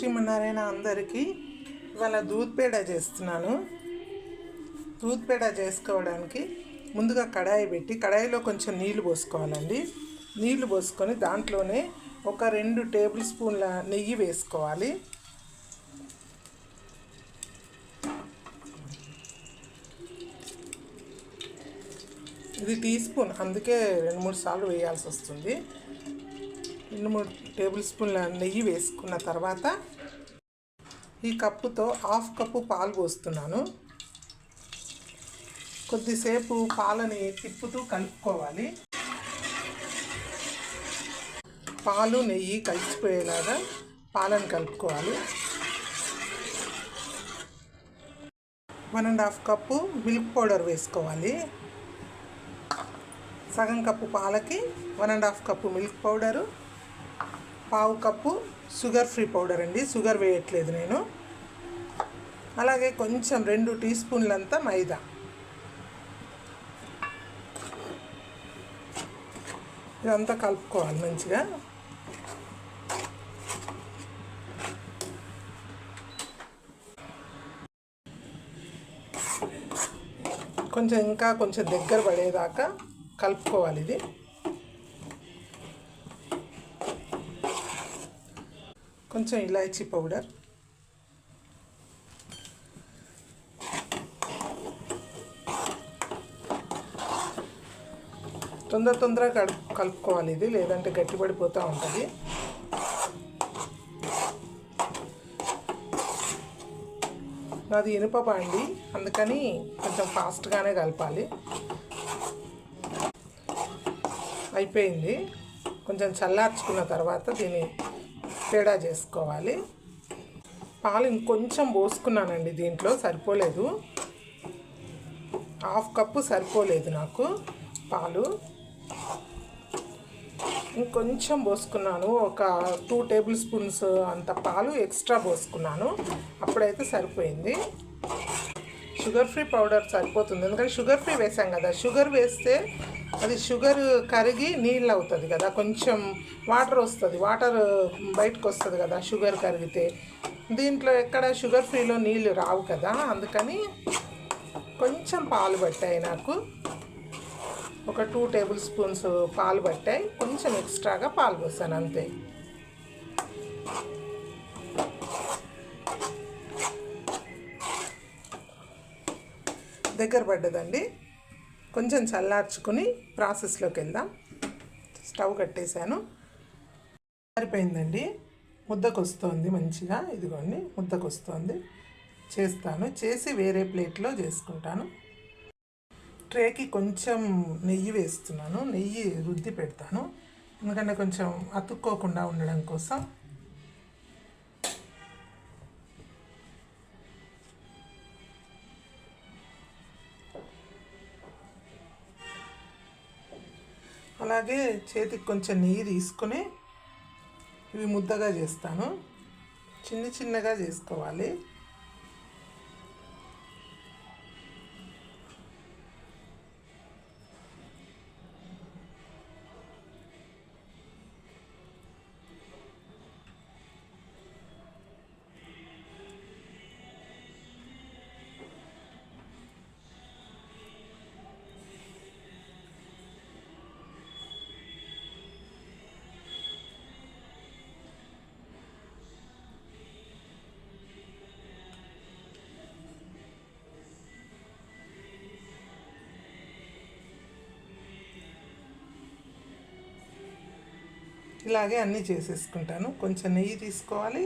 శ్రీమన్నారాయణ అందరికీ ఇవాళ దూద్ పేడ చేస్తున్నాను. దూద్ పేడ చేసుకోవడానికి ముందుగా కడాయి పెట్టి కడాయిలో కొంచెం నీళ్ళు పోసుకోవాలండి. నీళ్ళు పోసుకొని దాంట్లోనే ఒక రెండు టేబుల్ స్పూన్ల నెయ్యి వేసుకోవాలి. ఇది టీ స్పూన్ అందుకే రెండు మూడు సార్లు వేయాల్సి వస్తుంది. రెండు మూడు టేబుల్ స్పూన్ల నెయ్యి వేసుకున్న తర్వాత ఈ కప్పుతో హాఫ్ కప్పు పాలు పోస్తున్నాను. కొద్దిసేపు పాలని తిప్పుతూ కలుపుకోవాలి. పాలు నెయ్యి కలిసిపోయేలాగా పాలను కలుపుకోవాలి. One and half cup milk powder వేసుకోవాలి. సగం కప్పు పాలకి one and half cup milk powder. పావు కప్పు షుగర్ ఫ్రీ పౌడర్ అండి. షుగర్ వేయట్లేదు నేను. అలాగే కొంచెం రెండు టీ స్పూన్లంతా మైదా. ఇదంతా కలుపుకోవాలి మంచిగా. కొంచెం ఇంకా కొంచెం దగ్గర పడేదాకా కలుపుకోవాలి ఇది. కొంచెం ఇలాచీ పౌడర్. తొందర తొందరగా కలుపు కలుపుకోవాలి ఇది లేదంటే గట్టిపడిపోతూ ఉంటుంది. నాది ఇనుప బాండి అందుకని కొంచెం ఫాస్ట్గానే కలపాలి. అయిపోయింది. కొంచెం చల్లార్చుకున్న తర్వాత దీన్ని పేడా చేసుకోవాలి. పాలు ఇంకొంచెం పోసుకున్నానండి దీంట్లో సరిపోలేదు. హాఫ్ కప్పు సరిపోలేదు నాకు పాలు. ఇంకొంచెం పోసుకున్నాను ఒక టూ టేబుల్ స్పూన్స్ అంత పాలు ఎక్స్ట్రా పోసుకున్నాను. అప్పుడైతే సరిపోయింది. షుగర్ ఫ్రీ పౌడర్ సరిపోతుంది. ఎందుకంటే షుగర్ ఫ్రీ వేసాం కదా షుగర్ వేస్తే అది షుగర్ కరిగి నీళ్ళు అవుతుంది కదా కొంచెం వాటర్ వస్తుంది వాటర్ బయటకు వస్తుంది కదా షుగర్ కరిగితే. దీంట్లో ఎక్కడ షుగర్ ఫ్రీలో నీళ్ళు రావు కదా అందుకని కొంచెం పాలు పట్టాయి నాకు. ఒక టూ టేబుల్ స్పూన్స్ పాలు పట్టాయి కొంచెం ఎక్స్ట్రాగా పాలు పోసాను అంతే. దగ్గర పడ్డదండి. కొంచెం చల్లార్చుకుని ప్రాసెస్లోకి వెళ్దాం. స్టవ్ కట్టేశాను. సరిపోయిందండి. ముద్దకు వస్తుంది మంచిగా. ఇదిగోండి ముద్దకు వస్తుంది చేస్తాను. చేసి వేరే ప్లేట్లో చేసుకుంటాను. ట్రేకి కొంచెం నెయ్యి వేస్తున్నాను. నెయ్యి రుద్ది పెడతాను. ఎందుకంటే కొంచెం అతుక్కోకుండా ఉండడం కోసం. అలాగే చేతికి కొంచెం నెయ్యి తీసుకుని ఇవి ముద్దగా చేస్తాను. చిన్న చిన్నగా చేసుకోవాలి. ఇలాగే అన్నీ చేసేసుకుంటాను. కొంచెం నెయ్యి తీసుకోవాలి.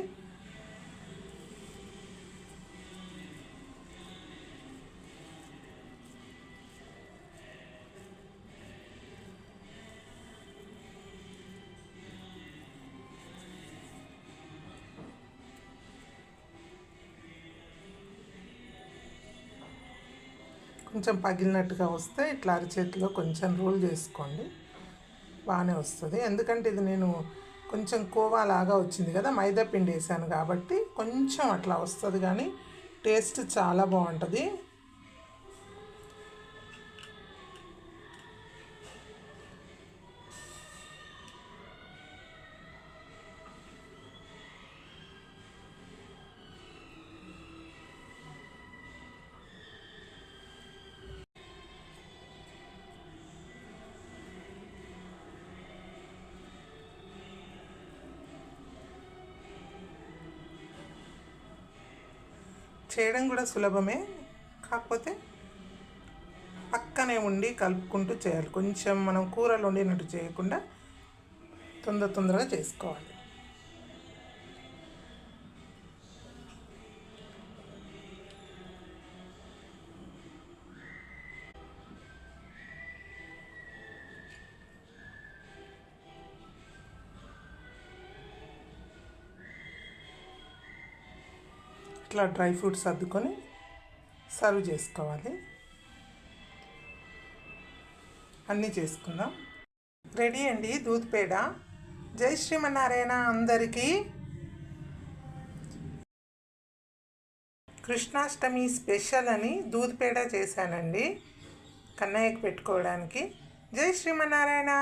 కొంచెం పగిలినట్టుగా వస్తే ఇట్లా అరిచేతిలో కొంచెం రోల్ చేసుకోండి. బాగానే వస్తుంది. ఎందుకంటే ఇది నేను కొంచెం కోవా లాగా వచ్చింది కదా మైదా పిండి వేసాను కాబట్టి కొంచెం అట్లా వస్తుంది కానీ టేస్ట్ చాలా బాగుంటుంది. చేయడం కూడా సులభమే. కాకపోతే పక్కనే ఉండి కలుపుకుంటూ చేయాలి. కొంచెం మనం కూరలు వండినట్టు చేయకుండా తొందర తొందరగా చేసుకోవాలి. ఇట్లా డ్రై ఫ్రూట్స్ అద్దుకొని సర్వ్ చేసుకోవాలి. అన్నీ చేసుకుందాం. రెడీ అండి దూద్ పేడ. జై శ్రీమన్నారాయణ అందరికీ. కృష్ణాష్టమి స్పెషల్ అని దూద్ పేడ చేశానండి. కన్నయ్యకి పెట్టుకోవడానికి. జై శ్రీమన్నారాయణ.